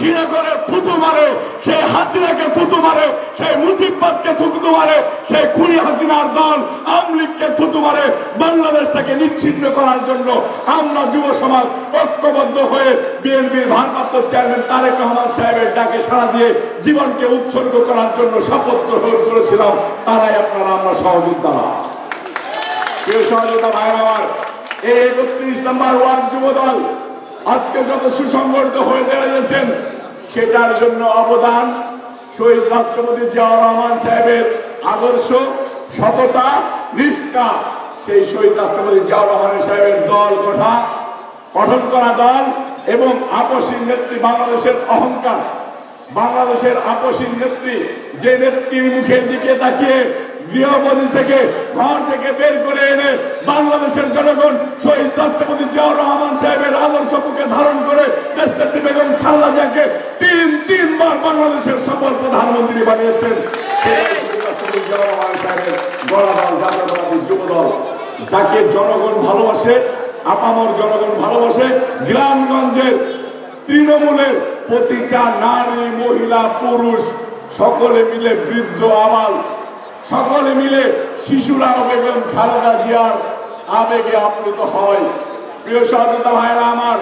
ঘৃণা করে থুতু মারে, সেই হাজিরাকে থুতু মারে, সেই মুজিববাদকে থুতু মারে, সেই খুনি হাসিনার দল আওয়ামী লীগকে থুতু মারে, বাংলাদেশটাকে নিচ্ছিন্ন করার জন্য আমরা যুব সমাজ ঐক্যবদ্ধ হয়ে বিএনপির ভারপ্রাপ্ত চেয়ারম্যান তারেক রহমান সাহেবের ডাকে সাড়া দিয়ে জীবনকে উৎসর্গ করার জন্য শপথ গ্রহণ করেছিলাম। তারাই আপনারা, আমরা সহযোদ্ধা প্রিয় সহযোগিতা ভাইয়ের আমার, এই একত্রিশ নম্বর ওয়ার্ড যুব দল আজকে যত সুসংগঠিত হয়ে দাঁড়িয়েছেন সেটার জন্য অবদান শহীদ রাষ্ট্রপতি জিয়াউর রহমান সাহেবের আদর্শ, সততা, নিষ্ঠা, সেই শহীদ রাষ্ট্রপতি জিয়াউর রহমান সাহেবের দল গঠা, গঠন করা দল এবং আপসীর নেত্রী বাংলাদেশের অহংকার, বাংলাদেশের আপসীর নেত্রী যে নেত্রীর মুখের দিকে তাকিয়ে গৃহবধূ থেকে, ঘর থেকে বের করে এনে বাংলাদেশের জনগণ শহীদ রাষ্ট্রপতি জিয়াউর রহমান সাহেবের আদর্শ মুখে ধারণ করে দেশনেত্রী বেগম জিয়াকে তিন, তিনবার বাংলাদেশের সফল প্রধানমন্ত্রী বানিয়েছেন। যাকে জনগণ ভালোবাসে, আপামর জনগণ ভালোবাসে, গ্রামগঞ্জের তৃণমূলের প্রতিটা নারী, মহিলা, পুরুষ, সকলে মিলে বৃদ্ধ, আবাল সকলে মিলে শিশুরা বেগম খালেদা জিয়ার আবেগে আপ্লুত হয়। প্রিয় সহযোগিতা ভাইয়েরা আমার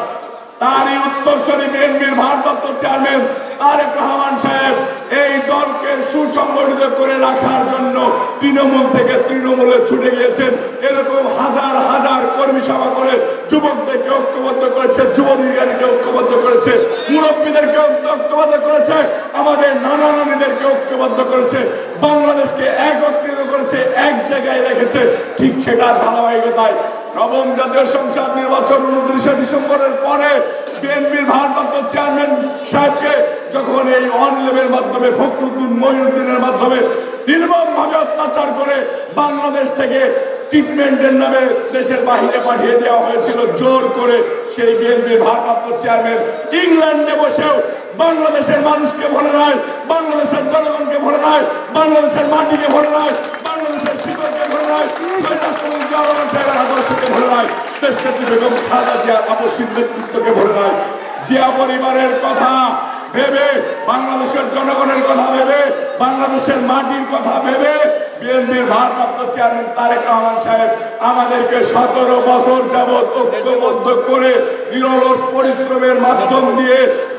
তারই উত্তরস্বরী বিএনপির ভারপ্রাপ্ত চেয়ারম্যান তারেক রহমান সাহেব এই দলকে সুসংগঠিত করে রাখার জন্য তৃণমূল থেকে তৃণমূলে ছুটে গিয়েছেন। এরকম হাজার হাজার কর্মী সভা করে যুবকদেরকে ঐক্যবদ্ধ করেছে যুবলীগারীকে ঐক্যবদ্ধ করেছে, মুরব্বীদেরকে ঐক্যবদ্ধ করেছে, আমাদের নানা নানীদেরকে ঐক্যবদ্ধ করেছে, বাংলাদেশকে একত্রিত করেছে, এক জায়গায় রেখেছে, ঠিক সেটার ধারাবাহিকতায়। নবম জাতীয় সংসদ নির্বাচন উনত্রিশে ডিসেম্বরের পরে বিএনপির ভারপ্রাপ্ত চেয়ারম্যান সাহেবকে যখন এই অনিলেমের মাধ্যমে, ফখরুদ্দিন মহিউদ্দিনের মাধ্যমে নির্মম ভাবে অত্যাচার করে বাংলাদেশ থেকে ট্রিটমেন্টের নামে দেশের বাহিরে পাঠিয়ে দেওয়া হয়েছিল। জোর করে সেই বিএনপির ভারপ্রাপ্ত চেয়ারম্যান ইংল্যান্ডে বসেও বাংলাদেশের মানুষকে ভরে নয় বাংলাদেশের জনগণকে ভরে নয় বাংলাদেশের মাটিকে ভরে নয় বাংলাদেশের শিকড়কে ভরে নয় আদর্শকে নয় নয় জিয়া পরিবারের কথা ভেবে, বাংলাদেশের জনগণের কথা ভেবে, বাংলাদেশের মাটির কথা ভেবে বিএনপির ভারপ্রাপ্ত চেয়ারম্যান তারেক রহমান সাহেব আমাদেরকে সতেরো বছর যাবৎ ঐক্যবদ্ধ করে নিরলস পরিশ্রমের মাধ্যম দিয়ে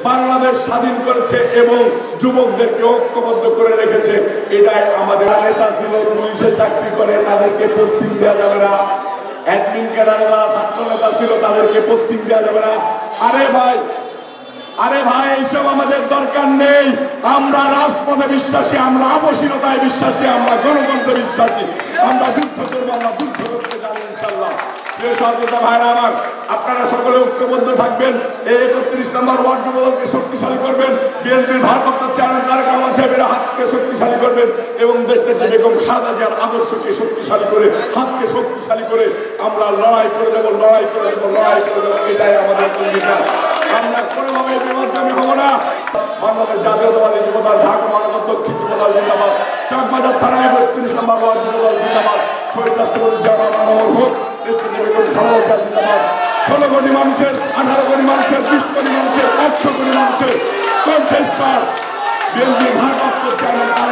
বাংলাদেশ স্বাধীন করেছে এবং যুবকদেরকে ঐক্যবদ্ধ করে রেখেছে। এটাই আমাদের নেতা ছিল, পুলিশে চাকরি করে, তাদেরকে পোস্টিং দেওয়া যাবে না। অ্যাডমিন ক্যাডারে ছাত্র নেতা ছিল, তাদেরকে পোস্টিং দেওয়া যাবে না। আরে ভাই আরে ভাই এইসব আমাদের দরকার নেই। আমরা রাজপথে বিশ্বাসী, আমরা আবশীলতায় বিশ্বাসী, আমরা গণতন্ত্রে বিশ্বাসী। আমরা যুদ্ধ করব, আমরা যুদ্ধ আপনারা সকলে ঐক্যবদ্ধ থাকবেন, এই একত্রিশ নম্বর ওয়ার্ড যুবদলকে শক্তিশালী করবেন, বিএনপির ভারপ্রাপ্ত চেয়ারম্যান তারেক হাতকে শক্তিশালী করবেন এবং দেশকে বেগম জিয়ার আদর্শকে শক্তিশালী করে, হাতকে শক্তিশালী করে আমরা লড়াই করে দেবো, লড়াই করে দেবো, লড়াই করে দেবো, এটাই আমাদের অঙ্গীকার। আমরা কোনোভাবে বিপদগামী হব না। বাংলাদেশ জাতীয়তাবাদী যুবদল, ঢাকা মহানগর দক্ষিণ যুবদল, জিন্দাবাদ। চাকবাজার থানায় বত্রিশ নম্বর ওয়ার্ড যুবদল, জিন্দাবাদ। শহীদ রাষ্ট্রপতি রহমান হোক। ষোলো কোটি মানুষের, আঠারো কোটি মানুষের, বিশ কোটি মানুষের, একশো কোটি মানুষের কণ্ঠেশ্বর বিএনপি ভারপ্রাপ্ত চেয়ারম্যান